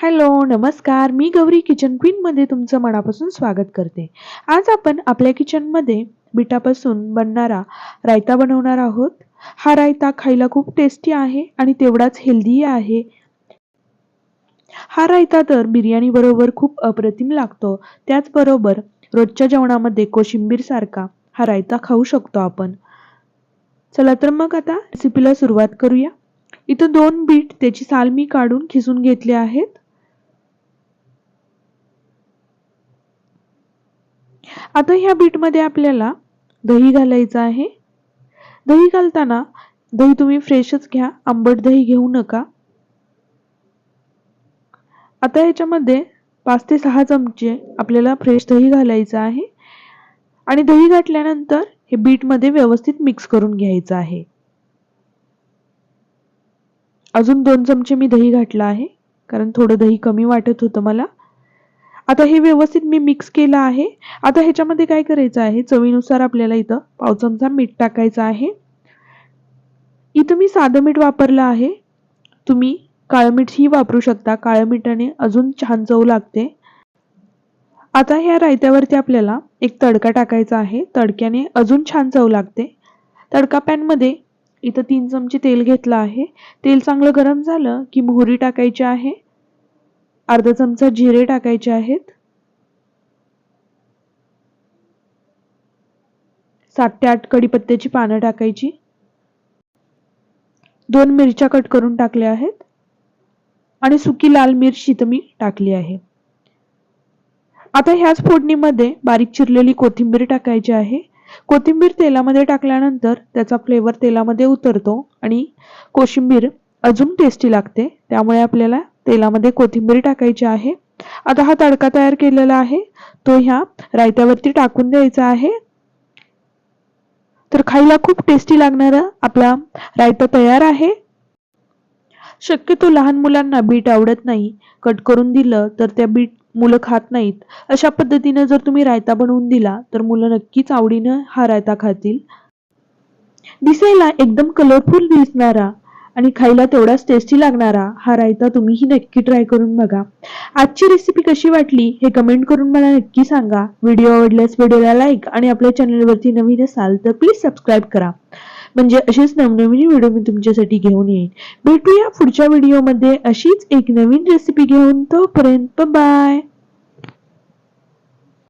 Hello नमस्कार. मी Gauri kitchen क्वीनमध्ये तुमचं मनापासून स्वागत करते. आज आपण आपल्या किचनमध्ये बिटापासून बनणारा रायता बनवणार आहोत. हा रायता खायला खूप टेस्टी आहे आणि तेवढाच हेल्दी आहे. हा रायता तर बिर्याणी बरोबर खूप अप्रतिम लागतो. त्याचबरोबर रोजच्या जेवणामध्ये कोशिंबीर सारखा हा रायता खाऊ शकतो आपण. चला तर मग आता रेसिपीला सुरुवात करूया. इथं दोन बीट त्याची साल मी काढून खिसून घेतले आहेत. आता ह्या बीटमध्ये आपल्याला दही घालायचं आहे. दही घालताना दही तुम्ही फ्रेशच घ्या आंबट दही घेऊ नका. आता ह्याच्यामध्ये पाच ते सहा चमचे आपल्याला फ्रेश दही घालायचं आहे. आणि दही घातल्यानंतर हे बीटमध्ये व्यवस्थित मिक्स करून घ्यायचं आहे. अजून दोन चमचे मी दही घातलं आहे कारण थोडं दही कमी वाटत होतं मला. आता हे व्यवस्थित मी मिक्स केलं आहे. आता ह्याच्यामध्ये काय करायचं आहे? चवीनुसार आपल्याला इथं पाव चमचा मीठ टाकायचं आहे. इथं मी साधं मीठ वापरलं आहे. तुम्ही काळं मीठही वापरू शकता. काळं मिठाने अजून छान चव लागते. आता ह्या रायत्यावरती आपल्याला एक तडका टाकायचा आहे. तडक्याने अजून छान चव लागते. तडका पॅनमध्ये इथं तीन चमचे तेल घेतलं आहे. तेल चांगलं गरम झालं की मोहरी टाकायची आहे. अर्धा चमचा जिरे टाकायचे आहेत. सात ते आठ कडीपत्त्याची पानं टाकायची. दोन मिरच्या कट करून टाकल्या आहेत. आणि सुकी लाल मिरची तर मी टाकली आहे. आता ह्याच फोडणीमध्ये बारीक चिरलेली कोथिंबीर टाकायची आहे. कोथिंबीर तेलामध्ये टाकल्यानंतर त्याचा फ्लेवर तेलामध्ये उतरतो आणि कोशिंबीर अजून टेस्टी लागते. त्यामुळे आपल्याला तेलामध्ये कोथिंबीर टाकायची आहे. आता हा तडका तयार केलेला आहे. तो ह्या रायत्यावरती टाकून द्यायचा आहे. तर खायला खूप टेस्टी लागणारा आपला रायता तयार आहे. शक्यतो लहान मुलांना बीट आवडत नाही. कट करून दिलं तर त्या बीट मुलं खात नाहीत. अशा पद्धतीनं जर तुम्ही रायता बनवून दिला तर मुलं नक्कीच आवडीनं हा रायता खातील. दिसायला एकदम कलरफुल दिसणारा आणि खायला तेवढाच टेस्टी लागणारा हा रायता तुम्हीही नक्की ट्राय करून बघा. आजची रेसिपी कशी वाटली हे कमेंट करून मला नक्की सांगा. व्हिडिओ आवडल्यास व्हिडिओला लाईक आणि आपल्या चॅनलवरती नवीन असाल तर प्लीज सबस्क्राईब करा. म्हणजे असेच नवनवीन व्हिडिओ मी तुमच्यासाठी घेऊन येईन. भेटूया पुढच्या व्हिडिओमध्ये अशीच एक नवीन रेसिपी घेऊन. तोपर्यंत बाय